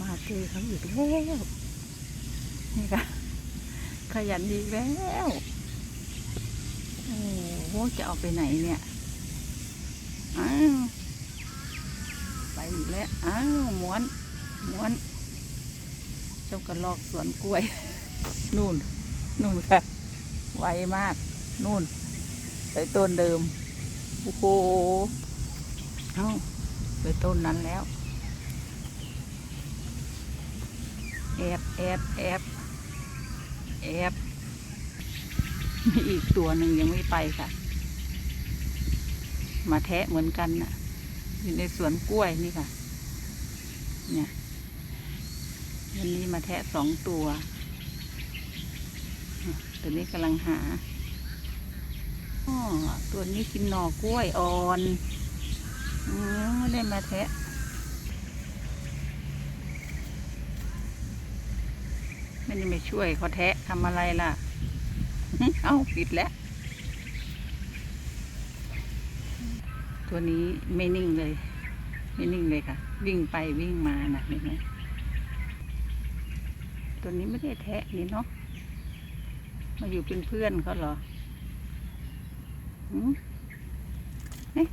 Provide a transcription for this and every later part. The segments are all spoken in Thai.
มาเจอเขาอีกแล้วนี่ค่ะขยันอีแล้วโอ้โหจะเอาไปไหนเนี่ยอ้าวไปอีกแล้วอ้าวม้วนม้วนเจ้ากระลอกสวนกล้วย นู่น นู่นค่ะ ไวมาก นู่นไปต้นเดิม โอ้โห เอ้าไปต้นนั้นแล้ว แอบแอบแอบแอบมีอีกตัวหนึ่งยังไม่ไปค่ะ มาแทะเหมือนกันน่ะ อยู่ในสวนกล้วยนี่ค่ะ เนี่ยวันนี้มาแทะสองตัวตัวนี้กำลังหาอ๋อตัวนี้กินหน่อกล้วยอ่อนอืมไม่ได้มาแทะ ไม่ได้มาช่วยเขาแทะทำอะไรล่ะ เอ้าปิดแล้ว ตัวนี้ไม่นิ่งเลย ไม่นิ่งเลยค่ะ วิ่งไปวิ่งมานะเห็นไหมตัวนี้ไม่ได้แทะนี่เนาะมาอยู่เป็นเพื่อนเขาเหรอหืมเอ๊ะ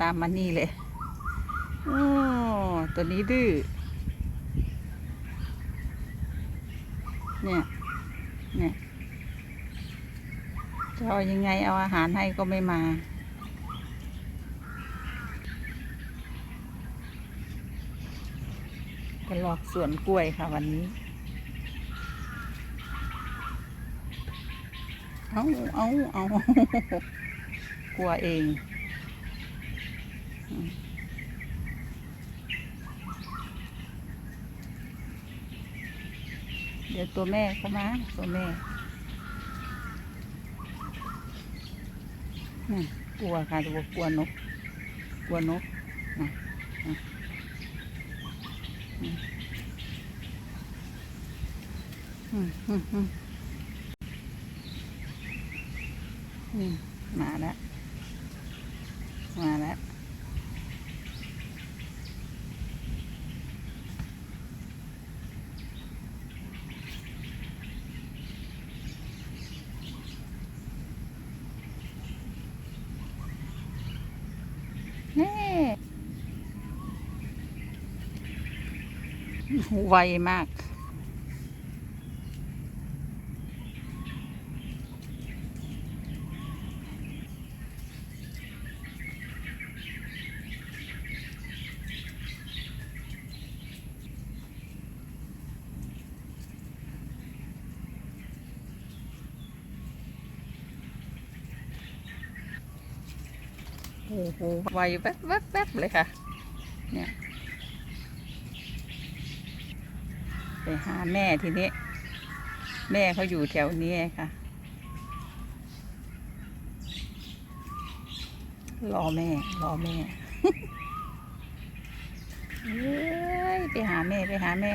ตามมานี่เลย โอ้ตัวนี้ดื้อ เนี่ย เนี่ย จะเอายังไงเอาอาหารให้ก็ไม่มา กระลอกสวนกล้วยค่ะวันนี้ เอาเอาเอากลัวเองอืม เดี๋ยวตัวแม่เข้ามาตัวแม่นี่กลัวค่ะตัวกลัวนก กลัวนกนะนะอืมอืมอืมอืมอืมมาแล้ว มาแล้ว ไวมาก โอ้โหไวแวบแวบแวบเลยค่ะ เนี่ย ไปหาแม่ทีนี้ แม่เขาอยู่แถวนี้ค่ะ รอแม่ รอแม่เอ้ยไปหาแม่ ไปหาแม่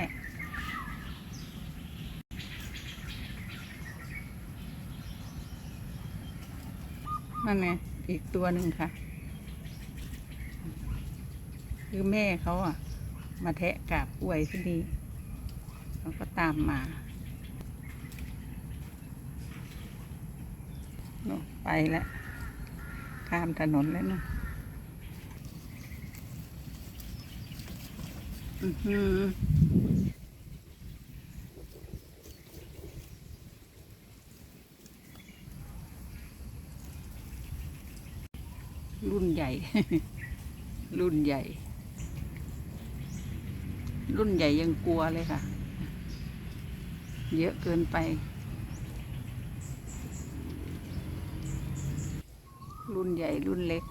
นั่นไงอีกตัวหนึ่งค่ะ คือแม่เขาอะ มาแทะกาบกล้วยที่นี่เขาก็ตามมาโน่ไปแล้วข้ามถนนแล้วนะอือหือรุ่นใหญ่ รุ่นใหญ่ รุ่นใหญ่ยังกลัวเลยค่ะ เยอะเกินไป รุ่นใหญ่รุ่นเล็ก